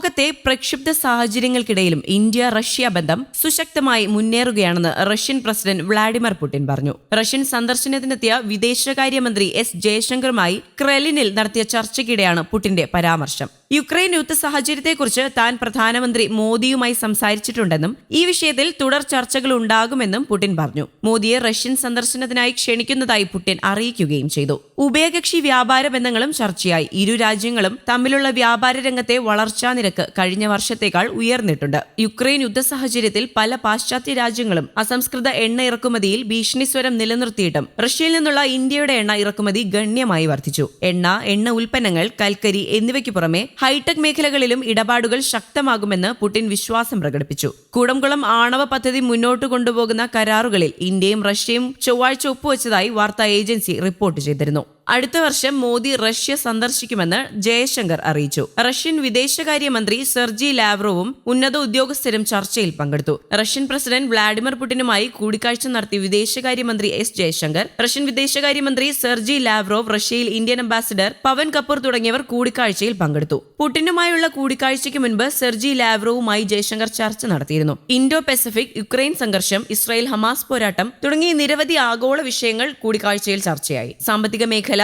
ലോകത്തെ പ്രക്ഷുബ്ധ സാഹചര്യങ്ങൾക്കിടയിലും India Russia ബന്ധം സുശക്തമായി മുന്നേറുകയാണെന്ന് റഷ്യൻ പ്രസിഡന്റ് വ്ളാഡിമിർ പുടിൻ പറഞ്ഞു. റഷ്യൻ സന്ദർശനത്തിനെത്തിയ വിദേശകാര്യമന്ത്രി എസ് ജയശങ്കറുമായി ക്രെലിനിൽ നടത്തിയ ചർച്ചയ്ക്കിടെയാണ് പുടിന്റെ പരാമർശം. യുക്രൈൻ യുദ്ധ സാഹചര്യത്തെക്കുറിച്ച് താൻ പ്രധാനമന്ത്രി മോദിയുമായി സംസാരിച്ചിട്ടുണ്ടെന്നും ഈ വിഷയത്തിൽ തുടർ ചർച്ചകൾ ഉണ്ടാകുമെന്നും പുടിൻ പറഞ്ഞു. മോദിയെ റഷ്യൻ സന്ദർശനത്തിനായി ക്ഷണിക്കുന്നതായി പുടിൻ അറിയിക്കുകയും ചെയ്തു. ഉഭയകക്ഷി വ്യാപാര ബന്ധങ്ങളും ചർച്ചയായി. ഇരു രാജ്യങ്ങളും തമ്മിലുള്ള വ്യാപാര രംഗത്തെ വളർച്ചാ നിരക്ക് കഴിഞ്ഞ വർഷത്തേക്കാൾ ഉയർന്നിട്ടുണ്ട്. യുക്രൈൻ യുദ്ധ സാഹചര്യത്തിൽ പല പാശ്ചാത്യ രാജ്യങ്ങളും അസംസ്കൃത എണ്ണ ഇറക്കുമതിയിൽ ഭീഷണി സ്വരം നിലനിർത്തിയിട്ടും റഷ്യയിൽ നിന്നുള്ള ഇന്ത്യയുടെ എണ്ണ ഇറക്കുമതി ഗണ്യമായി വർദ്ധിച്ചു. എണ്ണ എണ്ണ ഉൽപ്പന്നങ്ങൾ കൽക്കരി എന്നിവയ്ക്ക് പുറമെ ഹൈടെക് മേഖലകളിലും ഇടപാടുകൾ ശക്തമാകുമെന്ന് പുടിൻ വിശ്വാസം പ്രകടിപ്പിച്ചു. കൂടംകുളം ആണവ പദ്ധതി മുന്നോട്ട് കൊണ്ടുപോകുന്ന കരാറുകളിൽ ഇന്ത്യയും റഷ്യയും ചൊവ്വാഴ്ച ഒപ്പുവച്ചതായി വാർത്താ ഏജൻസി റിപ്പോർട്ട് ചെയ്തിരുന്നു. അടുത്ത വർഷം മോദി റഷ്യ സന്ദർശിക്കുമെന്ന് ജയശങ്കർ അറിയിച്ചു. റഷ്യൻ വിദേശകാര്യമന്ത്രി സെർജി ലാവ്രോവും ഉന്നത ഉദ്യോഗസ്ഥരും ചർച്ചയിൽ പങ്കെടുത്തു. റഷ്യൻ പ്രസിഡന്റ് വ്ളാഡിമിർ പുടിനുമായി കൂടിക്കാഴ്ച നടത്തി വിദേശകാര്യമന്ത്രി എസ് ജയശങ്കർ റഷ്യൻ വിദേശകാര്യമന്ത്രി സെർജി ലാവ്രോവ് റഷ്യയിൽ ഇന്ത്യൻ അംബാസിഡർ പവൻ കപൂർ തുടങ്ങിയവർ കൂടിക്കാഴ്ചയിൽ പങ്കെടുത്തു. പുടിനുമായുള്ള കൂടിക്കാഴ്ചയ്ക്ക് മുൻപ് സെർജി ലാവ്റോവുമായി ജയശങ്കർ ചർച്ച നടത്തിയിരുന്നു. ഇൻഡോ പെസഫിക് യുക്രൈൻ സംഘർഷം ഇസ്രായേൽ ഹമാസ് പോരാട്ടം തുടങ്ങിയ നിരവധി ആഗോള വിഷയങ്ങൾ കൂടിക്കാഴ്ചയിൽ ചർച്ചയായി. സാമ്പത്തിക മേഖല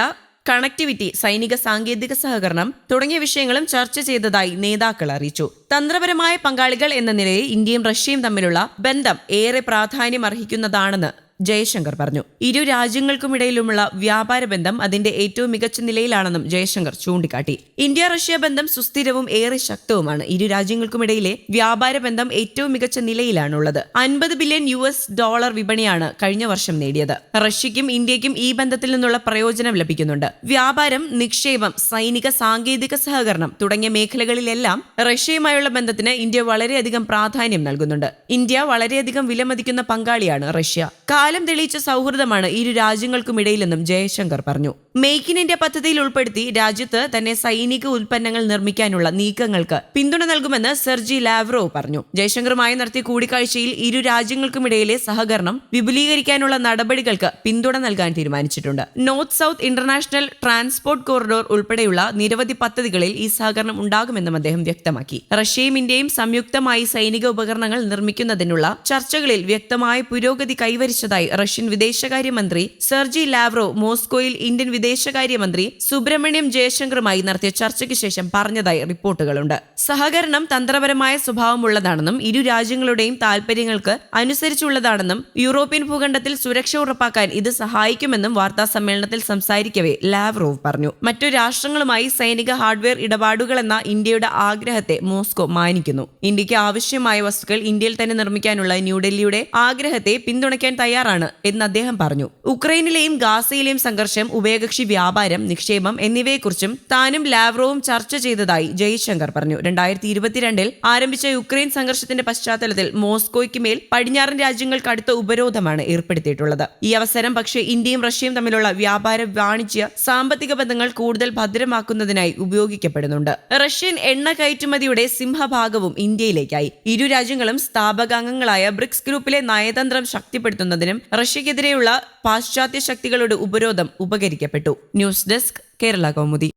കണക്ടിവിറ്റി സൈനിക സാങ്കേതിക സഹകരണം തുടങ്ങിയ വിഷയങ്ങളും ചർച്ച ചെയ്തതായി നേതാക്കൾ അറിയിച്ചു. തന്ത്രപരമായ പങ്കാളികൾ എന്ന നിലയിൽ ഇന്ത്യയും റഷ്യയും തമ്മിലുള്ള ബന്ധം ഏറെ പ്രാധാന്യം അർഹിക്കുന്നതാണെന്ന് ജയശങ്കർ പറഞ്ഞു. ഇരു രാജ്യങ്ങൾക്കുമിടയിലുമുള്ള വ്യാപാര ബന്ധം അതിന്റെ ഏറ്റവും മികച്ച നിലയിലാണെന്നും ജയശങ്കർ ചൂണ്ടിക്കാട്ടി. ഇന്ത്യ റഷ്യ ബന്ധം സുസ്ഥിരവും ഏറെ ശക്തവുമാണ്. ഇരു രാജ്യങ്ങൾക്കുമിടയിലെ വ്യാപാര ബന്ധം ഏറ്റവും മികച്ച നിലയിലാണുള്ളത്. അൻപത് ബില്യൺ യു എസ് ഡോളർ വിപണിയാണ് കഴിഞ്ഞ വർഷം നേടിയത്. റഷ്യയ്ക്കും ഇന്ത്യയ്ക്കും ഈ ബന്ധത്തിൽ നിന്നുള്ള പ്രയോജനം ലഭിക്കുന്നുണ്ട്. വ്യാപാരം നിക്ഷേപം സൈനിക സാങ്കേതിക സഹകരണം തുടങ്ങിയ മേഖലകളിലെല്ലാം റഷ്യയുമായുള്ള ബന്ധത്തിന് ഇന്ത്യ വളരെയധികം പ്രാധാന്യം നൽകുന്നുണ്ട്. ഇന്ത്യ വളരെയധികം വിലമതിക്കുന്ന പങ്കാളിയാണ് റഷ്യ. കാലം തെളിയിച്ച സൗഹൃദമാണ് ഇരു രാജ്യങ്ങൾക്കുമിടയിലെന്നും ജയശങ്കർ പറഞ്ഞു മേക്ക് ഇൻ ഇന്ത്യ പദ്ധതിയിൽ ഉൾപ്പെടുത്തി രാജ്യത്ത് തന്നെ സൈനിക ഉൽപ്പന്നങ്ങൾ നിർമ്മിക്കാനുള്ള നീക്കങ്ങൾക്ക് പിന്തുണ നൽകുമെന്ന് സെർജി ലാവ്രോ പറഞ്ഞു. ജയശങ്കറുമായി നടത്തിയ കൂടിക്കാഴ്ചയിൽ ഇരു രാജ്യങ്ങൾക്കുമിടയിലെ സഹകരണം വിപുലീകരിക്കാനുള്ള നടപടികൾക്ക് പിന്തുണ നൽകാൻ തീരുമാനിച്ചിട്ടുണ്ട്. North south international transport corridor ഉൾപ്പെടെയുള്ള നിരവധി പദ്ധതികളിൽ ഈ സഹകരണം ഉണ്ടാകുമെന്നും അദ്ദേഹം വ്യക്തമാക്കി. റഷ്യയും ഇന്ത്യയും സംയുക്തമായി സൈനിക ഉപകരണങ്ങൾ നിർമ്മിക്കുന്നതിനുള്ള ചർച്ചകളിൽ വ്യക്തമായ പുരോഗതി കൈവരിച്ചതായി റഷ്യൻ വിദേശകാര്യമന്ത്രി സെർജി ലാവ്രോ മോസ്കോയിൽ ഇന്ത്യൻ വിദേശകാര്യമന്ത്രി സുബ്രഹ്മണ്യം ജയശങ്കറുമായി നടത്തിയ ചർച്ചയ്ക്ക് ശേഷം പറഞ്ഞതായി റിപ്പോർട്ടുകളുണ്ട്. സഹകരണം തന്ത്രപരമായ സ്വഭാവമുള്ളതാണെന്നും ഇരു രാജ്യങ്ങളുടെയും താൽപര്യങ്ങൾക്ക് അനുസരിച്ചുള്ളതാണെന്നും യൂറോപ്യൻ ഭൂഖണ്ഡത്തിൽ സുരക്ഷ ഉറപ്പാക്കാൻ ഇത് സഹായിക്കുമെന്നും വാർത്താ സമ്മേളനത്തിൽ സംസാരിക്കവെ ലാവ്റോവ് പറഞ്ഞു. മറ്റു രാഷ്ട്രങ്ങളുമായി സൈനിക ഹാർഡ്വെയർ ഇടപാടുകൾ എന്ന ഇന്ത്യയുടെ ആഗ്രഹത്തെ മോസ്കോ മാനിക്കുന്നു. ഇന്ത്യയ്ക്ക് ആവശ്യമായ വസ്തുക്കൾ ഇന്ത്യയിൽ തന്നെ നിർമ്മിക്കാനുള്ള ന്യൂഡൽഹിയുടെ ആഗ്രഹത്തെ പിന്തുണയ്ക്കാൻ തയ്യാറാണ് എന്ന് അദ്ദേഹം പറഞ്ഞു. ഉക്രൈനിലെയും ഗാസയിലെയും സംഘർഷം ഉഭയകക്ഷി വ്യാപാരം നിക്ഷേപം എന്നിവയെക്കുറിച്ചും താനും ലാവ്റോവും ചർച്ച ചെയ്തതായി ജയ്ശങ്കർ പറഞ്ഞു. രണ്ടായിരത്തി ഇരുപത്തിരണ്ടിൽ ആരംഭിച്ച യുക്രൈൻ സംഘർഷത്തിന്റെ പശ്ചാത്തലത്തിൽ മോസ്കോയ്ക്ക് മേൽ പടിഞ്ഞാറൻ രാജ്യങ്ങൾക്ക് അടുത്ത ഉപരോധമാണ് ഏർപ്പെടുത്തിയിട്ടുള്ളത്. ഈ അവസരം പക്ഷേ ഇന്ത്യയും റഷ്യയും തമ്മിലുള്ള വ്യാപാര വാണിജ്യ സാമ്പത്തിക ബന്ധങ്ങൾ കൂടുതൽ ഭദ്രമാക്കുന്നതിനായി ഉപയോഗിക്കപ്പെടുന്നുണ്ട്. റഷ്യൻ എണ്ണ കയറ്റുമതിയുടെ സിംഹഭാഗവും ഇന്ത്യയിലേക്കായി. ഇരു രാജ്യങ്ങളും സ്ഥാപകാംഗങ്ങളായ ബ്രിക്സ് ഗ്രൂപ്പിലെ നയതന്ത്രം ശക്തിപ്പെടുത്തുന്നതിനും റഷ്യക്കെതിരെയുള്ള പാശ്ചാത്യ ശക്തികളുടെ ഉപരോധം ഉപകരിക്കപ്പെട്ടു. News desk Kerala Kaumudi.